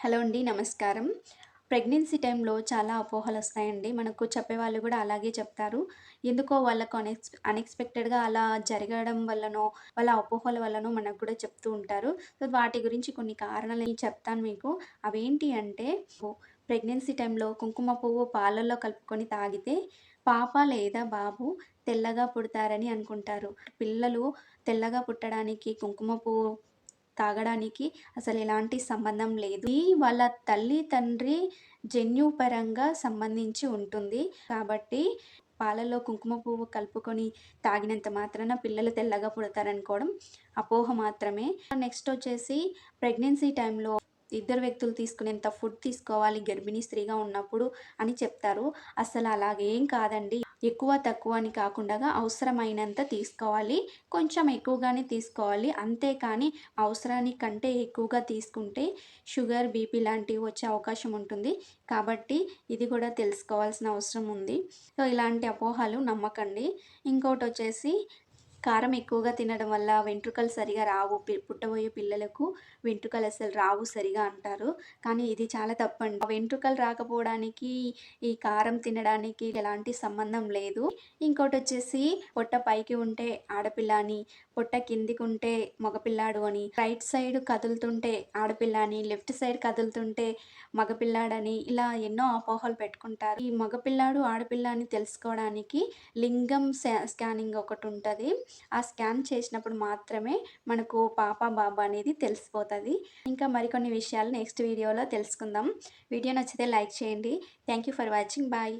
Hello అండి నమస్కారం. Pregnancy టైంలో చాలా అపోహలు వస్తాయండి. మనకు చెప్పేవాళ్ళు కూడా అలాగే చెప్తారు. ఎందుకో వాళ్ళకు అన్ఎక్స్ అన్ఎక్స్పెక్టెడ్గా అలా జరగడం వల్లనో వాళ్ళ అపోహల వల్లనో మనకు కూడా చెప్తూ ఉంటారు. సో వాటి గురించి కొన్ని కారణాలు నేను చెప్తాను మీకు. అవేంటి అంటే ప్రెగ్నెన్సీ టైంలో కుంకుమ పువ్వు పాలల్లో కలుపుకొని తాగితే పాప లేదా బాబు తెల్లగా పుడతారని అనుకుంటారు. పిల్లలు తెల్లగా పుట్టడానికి కుంకుమ పువ్వు తాగడానికి అసలు ఎలాంటి సంబంధం లేదు. ఈ వాళ్ళ తల్లి తండ్రి జన్యుపరంగా సంబంధించి ఉంటుంది. కాబట్టి పాలలో కుంకుమ పువ్వు కలుపుకొని తాగినంత మాత్రాన పిల్లలు తెల్లగా పుడతారనుకోవడం అపోహ మాత్రమే. నెక్స్ట్ వచ్చేసి ప్రెగ్నెన్సీ టైంలో ఇద్దరు వ్యక్తులు తీసుకునేంత ఫుడ్ తీసుకోవాలి గర్భిణీ స్త్రీగా ఉన్నప్పుడు అని చెప్తారు. అసలు అలాగేం కాదండి. ఎక్కువ తక్కువ అని కాకుండా అవసరమైనంత తీసుకోవాలి. కొంచెం ఎక్కువగానే తీసుకోవాలి. అంతేకాని అవసరానికంటే ఎక్కువగా తీసుకుంటే షుగర్ బీపీ లాంటివి వచ్చే అవకాశం ఉంటుంది. కాబట్టి ఇది కూడా తెలుసుకోవాల్సిన అవసరం ఉంది. సో ఇలాంటి అపోహలు నమ్మకండి. ఇంకోటి వచ్చేసి కారం ఎక్కువగా తినడం వల్ల వెంట్రుకలు సరిగా రావు. పుట్టబోయే పిల్లలకు వెంట్రుకలు అసలు రావు సరిగా అంటారు. కానీ ఇది చాలా తప్పండి. వెంట్రుకలు రాకపోవడానికి ఈ కారం తినడానికి ఎలాంటి సంబంధం లేదు. ఇంకోటి వచ్చేసి పొట్ట పైకి ఉంటే ఆడపిల్ల అని పొట్ట కిందికి ఉంటే మగపిల్లాడు అని రైట్ సైడ్ కదులుతుంటే ఆడపిల్ల అని లెఫ్ట్ సైడ్ కదులుతుంటే మగపిల్లాడని ఇలా ఎన్నో అపోహలు పెట్టుకుంటారు. ఈ మగపిల్లాడు ఆడపిల్ల అని తెలుసుకోవడానికి లింగం స్కానింగ్ ఒకటి ఉంటుంది. ఆ స్కాన్ చేసినప్పుడు మాత్రమే మనకు పాప బాబా అనేది తెలిసిపోతుంది. ఇంకా మరికొన్ని విషయాలు నెక్స్ట్ వీడియోలో తెలుసుకుందాం. వీడియో నచ్చితే లైక్ చేయండి. Thank you for watching bye